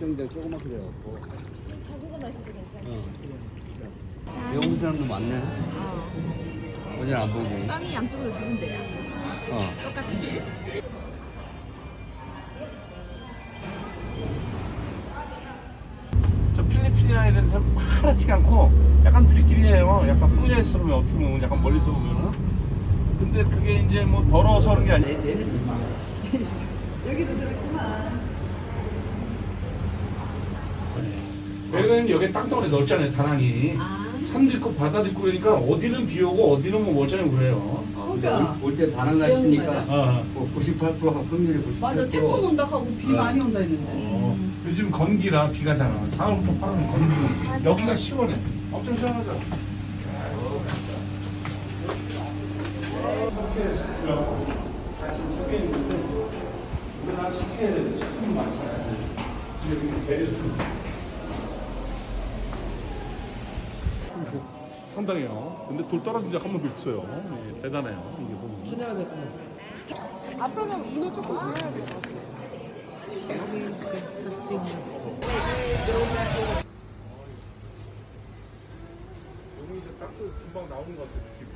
정도 조그맣게 돼갖고. 작은 거 마셔도 괜찮아. 어. 배운 사람도 많네. 어. 어제 안 보고. 땅이 양쪽으로 두 군데야. 어. 똑같은. 저 필리핀이나 이런 데서 파랗지 않고 약간 느리끼리해요. 약간 뿌려 있으면 어떻게 보면 약간 멀리서 보면은. 근데 그게 이제 뭐 더러워서 그런 게 아니에요. 여기도 들었구만. 왜냐면 여기 땅덩어리 넓잖아요, 다낭이. 아. 산도 있고 바다도 있고 그러니까 어디는 비 오고 어디는 뭐 멀쩡하고 그래요. 그러니까. 올때 다낭 날씨니까 어. 뭐98% 확률이 98%. 맞아, 태풍 온다 하고 비 많이 온다 했는데. 어, 요즘 건기라 비가 잖아. 4월부터 8월은 건기. 여기가 시원해. 엄청 시원하죠. 우리나라 석회에 제품이 많잖아요. 여기 대리석. 상당해요. 근데 돌 떨어진 적 한 번도 없어요. 예, 대단해요. 이게 보면. 앞에는 물을 조금 불어야 될 것 같아. 너무 이제 땅도 금방 나오는 것 같아, 느낌이.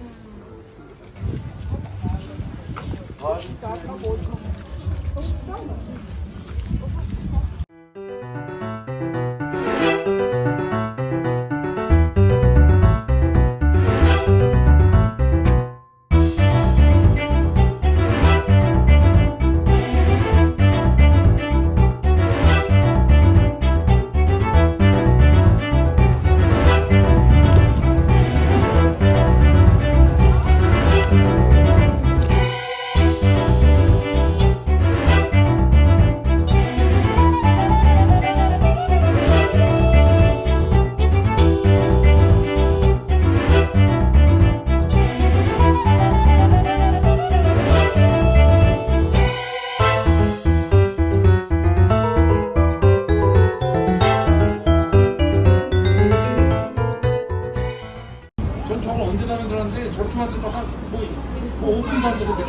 전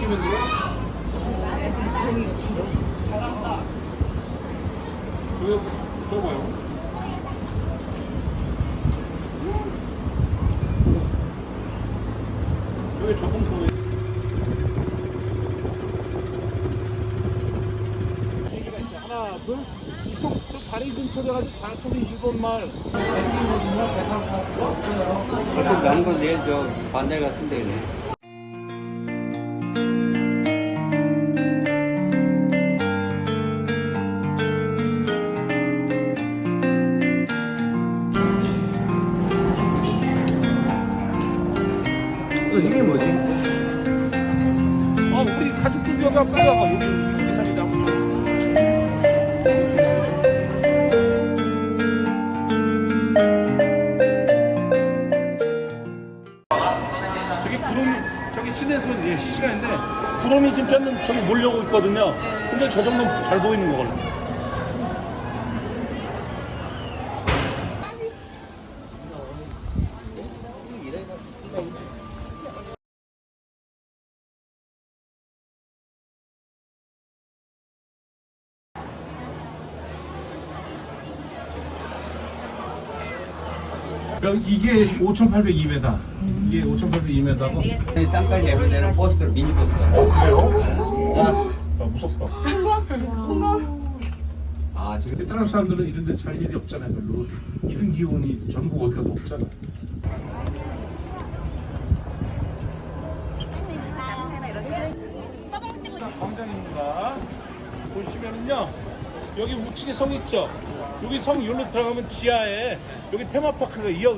5분도 안 돼서 느끼면 돼요? 그거 들어봐요. 여기 조금 더. 하나, 둘, 이쪽 다리 근처에 가지고 장쪽에 일본 말. 좀 나는 건 내일 저 반대 같은 데네. 여기 한번 와봐. 여기 좀. 저기 구름, 저기 시내에서 이제 실시간인데 구름이 지금 뼈는 저기 몰려오고 있거든요. 근데 저 정도면 잘 보이는 거 이게 5,802m. 이게 5,802m고. 땅까지 내면 되는 버스들 미니버스. 어, 그래요? 아, 무섭다. 아 지금 베트남 사람들은 이런 데 잘 일이 없잖아요, 별로. 이런 기온이 전국 어디가 더 없잖아. 광장입니다. 보시면은요, 여기 우측에 성 있죠? 여기 성 여기로 들어가면 지하에 여기 테마파크가 이어.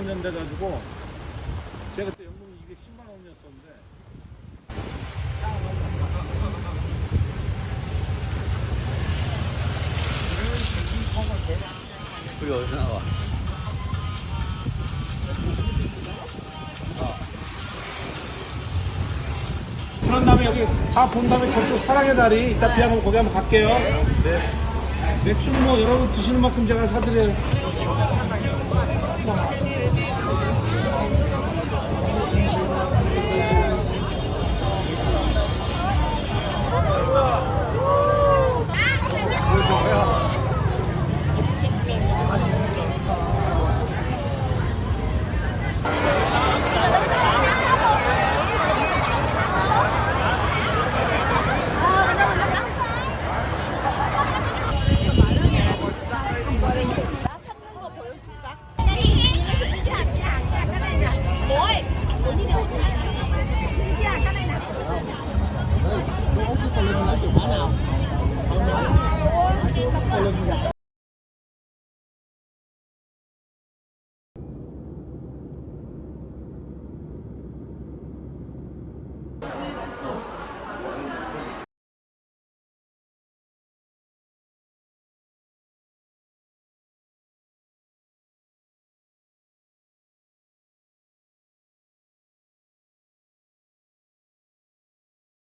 몇 년 돼가지고 제가 그때 연봉이 210만 원이었었는데 우리 어디서 나와? 그런 다음에 여기 다 본 다음에 저쪽 사랑의 다리 이따 비하면 거기 한번 갈게요. 네. 맥주 뭐 여러분 드시는 만큼 제가 사드려요.